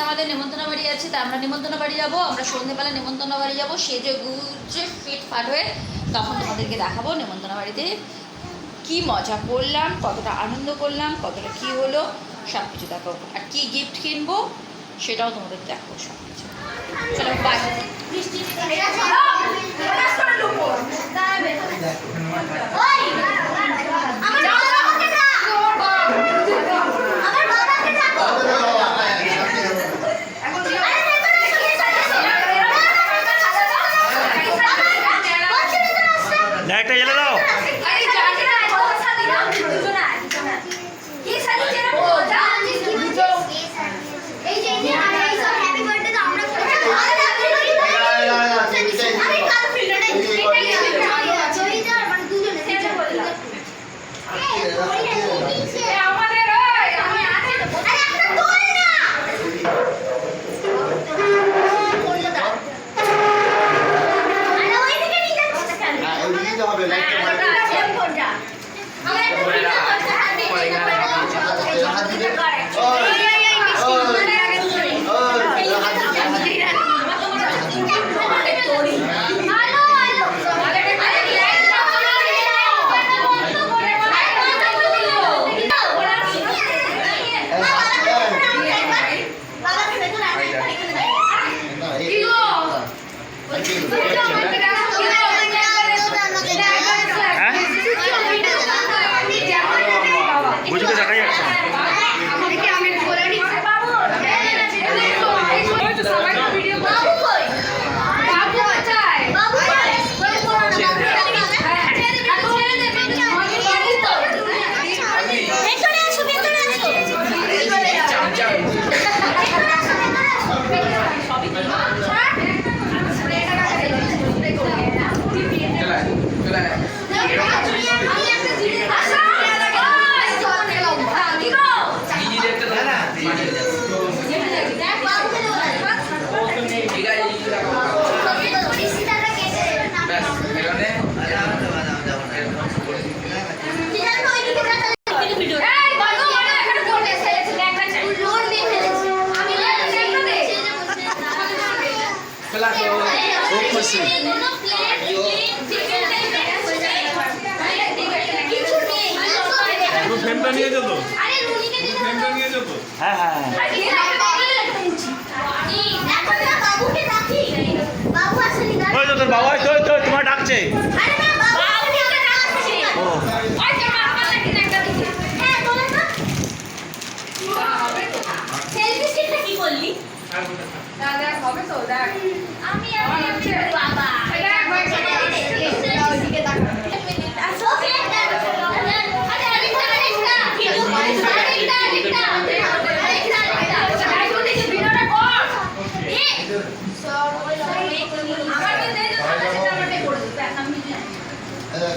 আমাদের নিমন্ত্রণ বাড়ি আছে তা আমরা নিমন্ত্রণ বাড়ি যাব আমরা সন্ধেবেলা নিমন্ত্রণ বাড়ি যাব সেজে গুজে ফিট ফাট হয়ে তখন তোমাদেরকে দেখাবো নিমন্ত্রণ বাড়িতে কি মজা করলাম কতটা আনন্দ করলাম কতটা কি হলো সব কিছু দেখো আর কী গিফট কিনবো সেটাও তোমাদের দেখো সব কিছু চলো। Bye Thank you. আছে। ফ্রেমটা নিয়ে যেত ফ্রেমটা নিয়ে যেত হ্যাঁ হ্যাঁ হ্যাঁ। বাবু আসেনি বাবু আসেনি তোমার ডাকছে।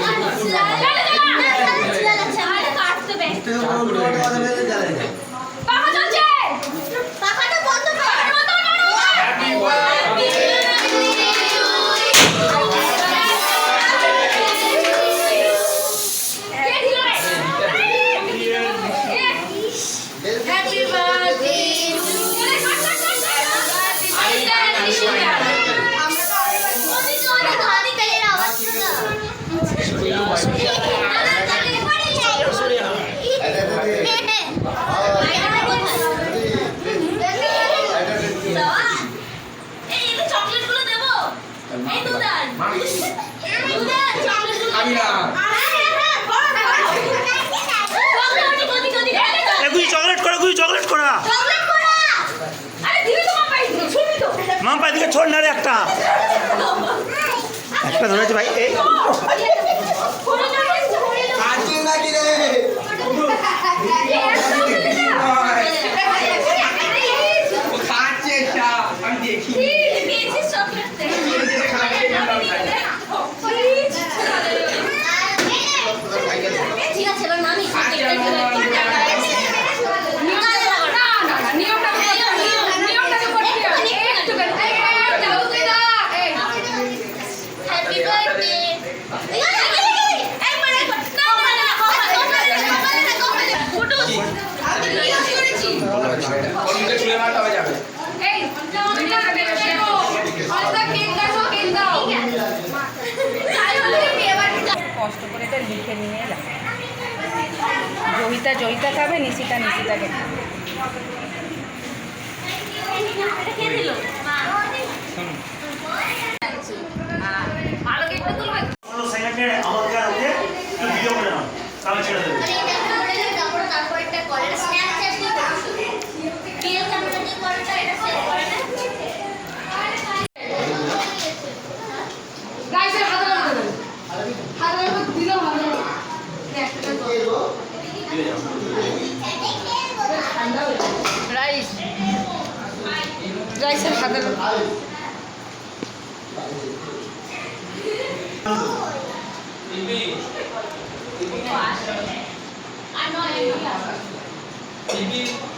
那你吃啊 Bây 就白 জয়িতা জয়িতা খাবে নিশিতা নিশিতা খাবে একটু ভিডিও করে নাও। তাহলে ছেড়ে দেবে। রাইস। রাইসের হাতে Thank নয়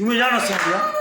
有没有让着司机？